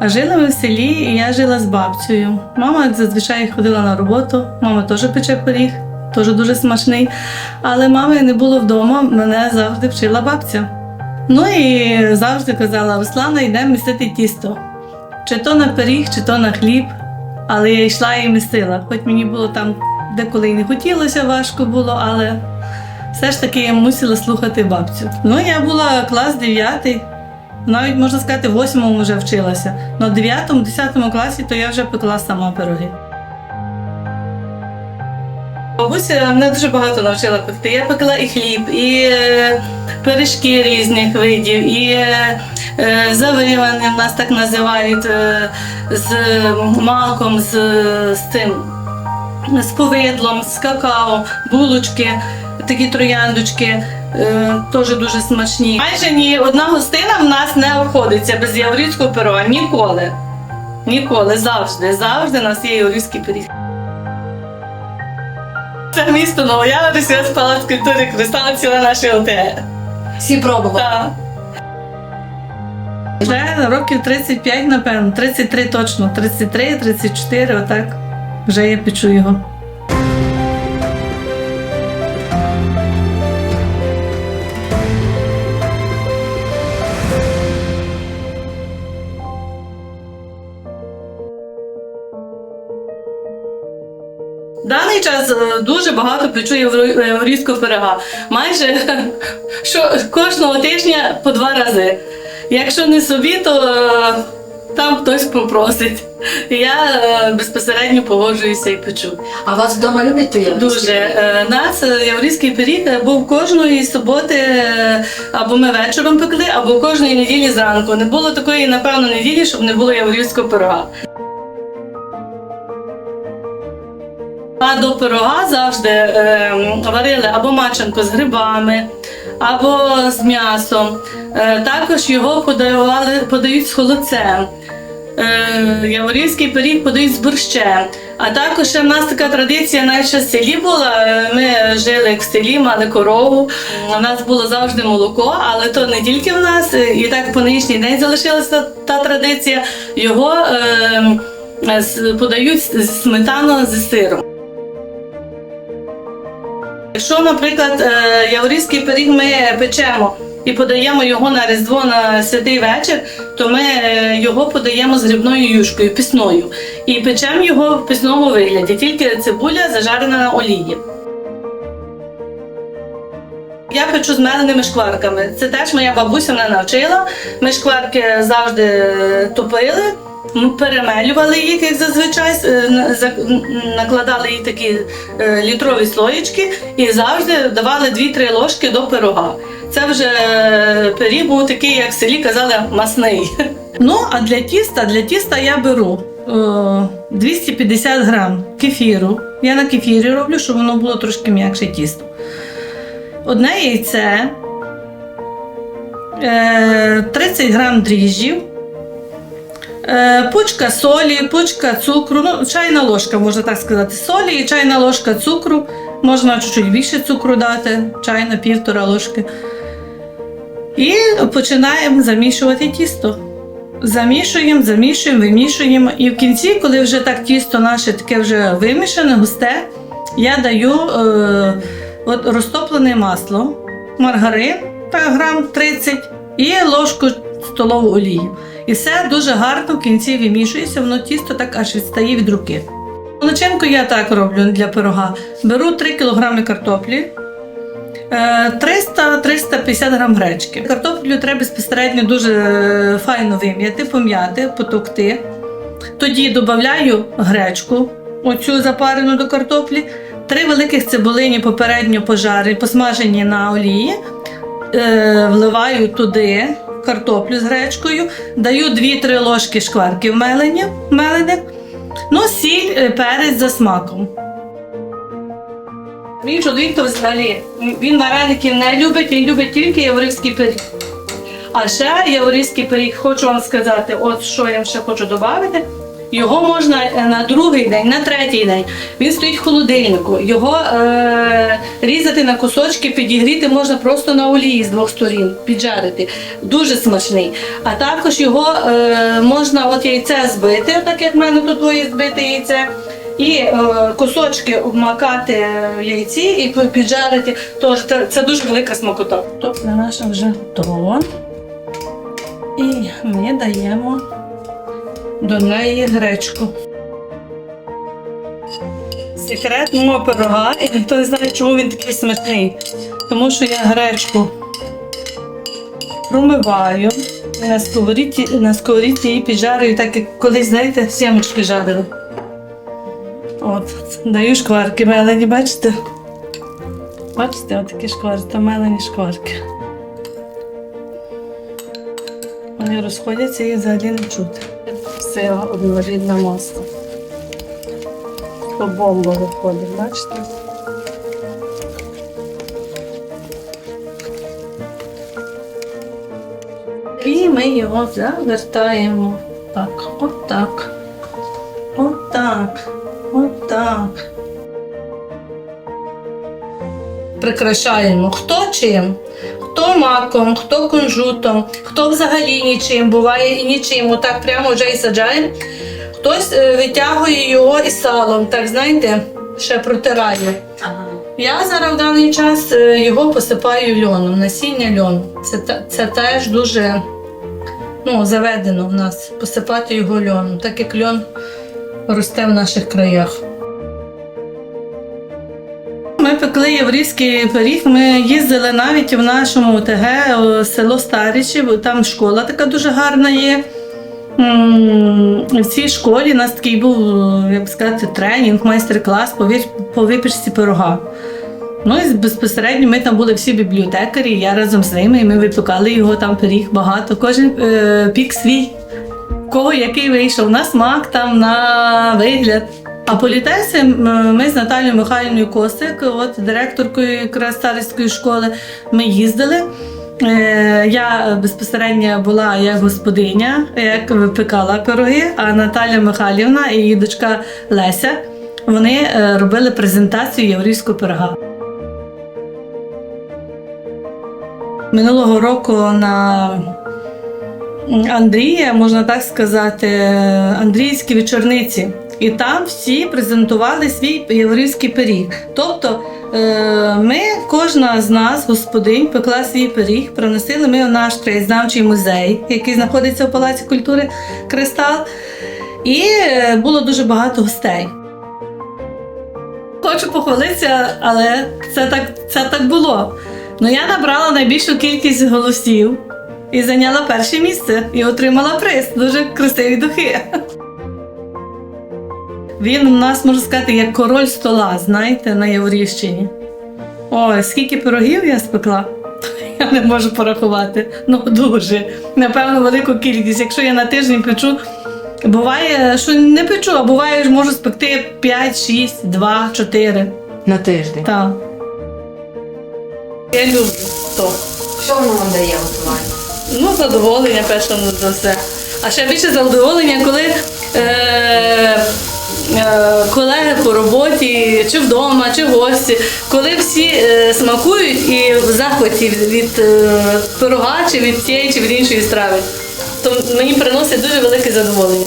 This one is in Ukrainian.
А жили ми в селі, і я жила з бабцею. Мама, зазвичай, ходила на роботу. Мама теж пече пиріг, теж дуже смачний. Але мами не було вдома, мене завжди вчила бабця. Ну і завжди казала: Руслана, йдемо місити тісто. Чи то на пиріг, чи то на хліб. Але я йшла і місила. Хоч мені було там деколи і не хотілося, важко було, але все ж таки я мусила слухати бабцю. Ну, я була клас 9, навіть можна сказати, в 8 вже вчилася. Но в 9-10 класі то я вже пекла сама пироги. Бабуся мене дуже багато навчила пекти. Я пекла і хліб, і е, пиріжки різних видів, і е, е, в нас так називають з маком, з, з цим, з повидлом, з какао, булочки, такі трояндочки. Е, Теж дуже смачні. Майже ні одна гостина в нас не обходиться без яворівського пирога. Ніколи. Ніколи, завжди, завжди у нас є яворівський пиріг. Це місто Новояворівськ, я спала з культури Христа ціла наша ОТГ. Всі пробували. Так. Вже років 35, напевно, 33 точно, 33, 34, отак. Вже я печу його. В час е, дуже багато печу євро- єврейського пирога. Майже що, кожного тижня по два рази. Якщо не собі, то е, там хтось попросить. Я е, безпосередньо погоджуюся і печу. А вас вдома люблять то Дуже. Нас єврейський пиріг був кожної суботи, або ми вечором пекли, або кожної неділі зранку. Не було такої, напевно, неділі, щоб не було єврейського пирога. До пирога завжди е, варили або маченко з грибами, або з м'ясом. Е, також його подавали, подають з холодцем. Е, Яворівський пиріг подають з борщем. А також ще в нас така традиція, навіть в селі була. е, Ми жили в селі, мали корову. У нас було завжди молоко, але то не тільки в нас. е, І так по нинішній день залишилася та, традиція. Його е, подають з сметаною з сиром. Якщо, наприклад, е, яворівський пиріг ми печемо і подаємо його на Різдво на святий вечір, то ми е, його подаємо з грибною юшкою, пісною. І печемо його в пісному вигляді, тільки цибуля зажарена на олії. Я печу з меленими шкварками. Це теж моя бабуся мене навчила. Ми шкварки завжди топили, перемелювали їх, як зазвичай, е, накладали їх такі е, літрові слоєчки і завжди давали 2-3 ложки до пирога. Це вже е, пиріг був такий, як в селі казали, масний. Ну, а для тіста, для тіста я беру е, 250 грам кефіру. Я на кефірі роблю, щоб воно було трошки м'якше тісто. Одне яйце, е, 30 грам дріжджів, пучка солі, пучка цукру, ну, чайна ложка, можна так сказати, солі і чайна ложка цукру. Можна чуть-чуть більше цукру дати, чайна півтора ложки. І починаємо замішувати тісто. Замішуємо, замішуємо, вимішуємо. І в кінці, коли вже так тісто наше таке вже вимішане, густе, я даю е, от розтоплене масло, маргарин, так, грам 30, і ложку столову олію. І все дуже гарно в кінці вимішується, воно тісто так аж відстає від руки. Начинку я так роблю для пирога. Беру 3 кг картоплі, е, 300-350 грам гречки. Картоплю треба безпосередньо дуже е, файно вим'яти, пом'яти, потовкти. Тоді додаю гречку, оцю запарену до картоплі, три великих цибулині попередньо пожарені, посмажені на олії. Е, вливаю туди картоплю з гречкою, даю 2-3 ложки шкварків мелених, ну, сіль, е, перець за смаком. Мій чоловік то взагалі, він вареників не любить, він любить тільки яворівський пиріг. А ще яворівський пиріг, хочу вам сказати, от що я ще хочу додати. Його можна е, на другий день, на третій день. Він стоїть в холодильнику. Його е- різати на кусочки, підігріти можна просто на олії з двох сторін, піджарити. Дуже смачний. А також його е- можна от яйце збити, так як в мене тут двоє збите яйце. І е, кусочки обмакати в яйці і піджарити. Тож це, це дуже велика смакота. Тобто наша вже готова. І ми даємо до неї гречку. Секрет мого пирога, і ніхто не знає, чому він такий смачний. Тому що я гречку промиваю на сковорідці, на сковорідці її піджарюю, так як колись, знаєте, сімочки жарили. От, даю шкварки мелені, бачите? Бачите, отакі шкварки, то мелені шкварки. Вони розходяться і взагалі не чути. Сила однорідна маса. По бомба виходить, бачите? І ми його завертаємо. Так, отак. Отак. Отак. Прикрашаємо хто чим, хто маком, хто кунжутом, хто взагалі нічим, буває і нічим. Отак прямо вже і саджаємо. Хтось е, витягує його і салом, так знаєте, ще протирає. Ага. Я зараз в даний час е, його посипаю льоном, насіння льону. Це, це теж дуже ну, заведено в нас посипати його льоном, так як льон росте в наших краях. Пекли єврейський пиріг. Ми їздили навіть в нашому ОТГ, село Старічі, там школа така дуже гарна є. В цій школі у нас такий був, як сказати, тренінг, майстер-клас по випічці пирога. Ну і безпосередньо ми там були всі бібліотекарі, я разом з ними, і ми випікали його там пиріг багато. Кожен е, пік свій, кого який вийшов, на смак, там, на вигляд. А політеси ми з Наталією Михайлівною Косик, от директоркою якраз школи, ми їздили. Е, Я безпосередньо була як господиня, як випекала пироги, а Наталя Михайлівна і її дочка Леся вони е, робили презентацію єврейського пирога. Минулого року на Андрія, можна так сказати, Андріївські вечорниці. І там всі презентували свій єврейський пиріг. Тобто е, ми, кожна з нас, господинь, пекла свій пиріг, приносили ми в наш краєзнавчий музей, який знаходиться в Палаці культури Кристал. І е, було дуже багато гостей. Хочу похвалитися, але це так, це так було. Ну я набрала найбільшу кількість голосів і зайняла перше місце і отримала приз. Дуже красиві духи. Він у нас, можна сказати, як король стола, знаєте, на Яворівщині. Ой, скільки пирогів я спекла. Я не можу порахувати. Ну дуже. Напевно, велику кількість. Якщо я на тиждень печу, буває, що не печу, а буває, що можу спекти 5, 6, 2, 4. На тиждень. Так. Я люблю то. Що воно вам дає готування? Ну, задоволення перше за все. А ще більше задоволення, коли е, е, колеги по роботі, чи вдома, чи гості, коли всі е, смакують і в захваті від, від е, пирога, чи від тієї, чи від іншої страви. То мені приносить дуже велике задоволення.